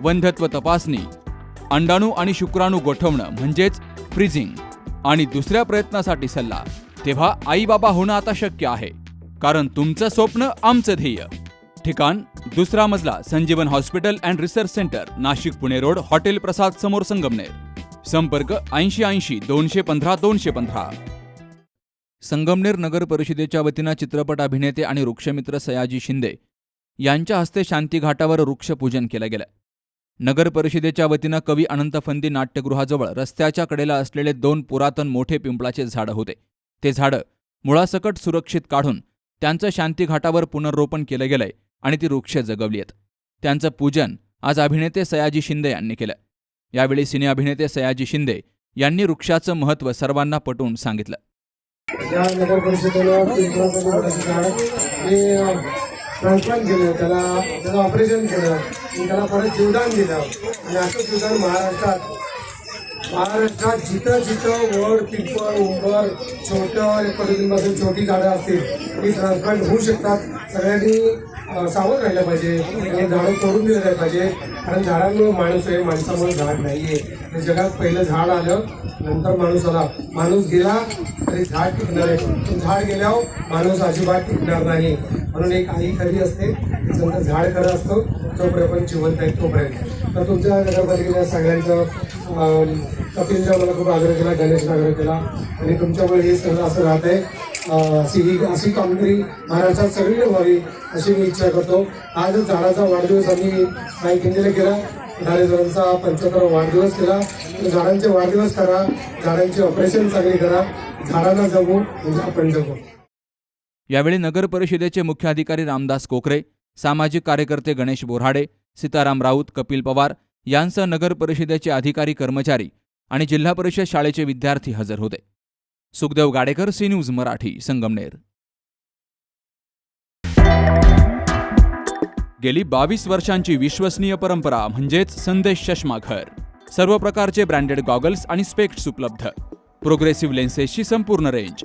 वंध्यत्व तपासणी अंडाणू आणि शुक्राणू गोठवणं म्हणजेच फ्रीजिंग आणि दुसऱ्या प्रयत्नासाठी सल्ला. तेव्हा आई बाबा होणं आता शक्य आहे कारण तुमचं स्वप्न आमचं ध्येय. ठिकाण दुसरा मजला Sanjeevan hospital and research centre Nashik Pune road hotel Prasad समोर संगमनेर. संपर्क ऐंशी ऐंशी दोनशे पंधरा दोनशे पंधरा. संगमनेर नगर परिषदेच्या वतीनं चित्रपट अभिनेते आणि वृक्षमित्र सयाजी शिंदे यांच्या हस्ते शांती घाटावर वृक्षपूजन केलं गेलं. नगर परिषदेच्या वतीनं कवी अनंत फंदी नाट्यगृहाजवळ रस्त्याच्या कडेला असलेले दोन पुरातन मोठे पिंपळाचे झाडं होते. ते झाडं मुळासकट सुरक्षित काढून त्यांचं शांती घाटावर पुनर्रोपण केलं गेलंय आणि ती वृक्ष जगवली आहेत त्यांचं पूजन आज अभिनेते सयाजी शिंदे यांनी केलं. यावेळी सिने अभिनेते सयाजी शिंदे यांनी वृक्षाचं महत्त्व सर्वांना पटवून सांगितलं. या नगर परिषदेला केलं त्याला ऑपरेशन केलं. आणि त्याला परत जीवदान दिलं. आणि असं जीवदान महाराष्ट्रात महाराष्ट्रात जिथं जिथं वड पिंपळ उंबर छोटं पद्धतीपासून छोटी झाडं असतील ती ट्रान्सप्लांट होऊ शकतात. सगळ्यांनी सावध राहिलं पाहिजे. झाडं तोडून दिलं पाहिजे. कारण झाडांमुळे माणूस आहे माणसामुळे झाड नाही आहे जगात पहिलं झाड आलं नंतर माणूस आला. माणूस गेला तरी झाड टिकणार आहे. झाड गेल्यावर माणूस अजिबात टिकणार नाही. म्हणून एक आई खरी असते त्याच्यानंतर झाड खरं असतं जोपर्यंत आपण जिवंत आहे तोपर्यंत. तर तुमच्या नगरपालिकेच्या सगळ्यांचं अं, कपिलचा मला खूप आग्रह केला गणेशने आग्रह केला. आणि तुमच्यामुळे हे सगळं असं राहत आहे. अशी ही अशी कामगिरी महाराष्ट्रात सगळीकडे व्हावी अशी मी इच्छा करतो. आज झाडाचा वाढदिवस आम्ही काही केंद्र केला. धारेजरांचा पंच्याहत्तर वाढदिवस केला. झाडांचे वाढदिवस करा. झाडांचे ऑपरेशन चांगली करा. झाडांना जगू म्हणजे आपण जगू. यावेळी नगर परिषदेचे मुख्याधिकारी रामदास कोकरे सामाजिक कार्यकर्ते गणेश बोराडे सीताराम राऊत कपिल पवार यांसह नगर परिषदेचे अधिकारी कर्मचारी आणि जिल्हा परिषद शाळेचे विद्यार्थी हजर होते. Sukhdev Gadekar C news Marathi Sangamner. गेली बावीस वर्षांची विश्वसनीय परंपरा म्हणजेच संदेश चष्माघर सर्व प्रकारचे ब्रँडेड गॉगल्स आणि स्पेक्ट्स उपलब्ध. प्रोग्रेसिव्ह लेन्सेसची संपूर्ण रेंज.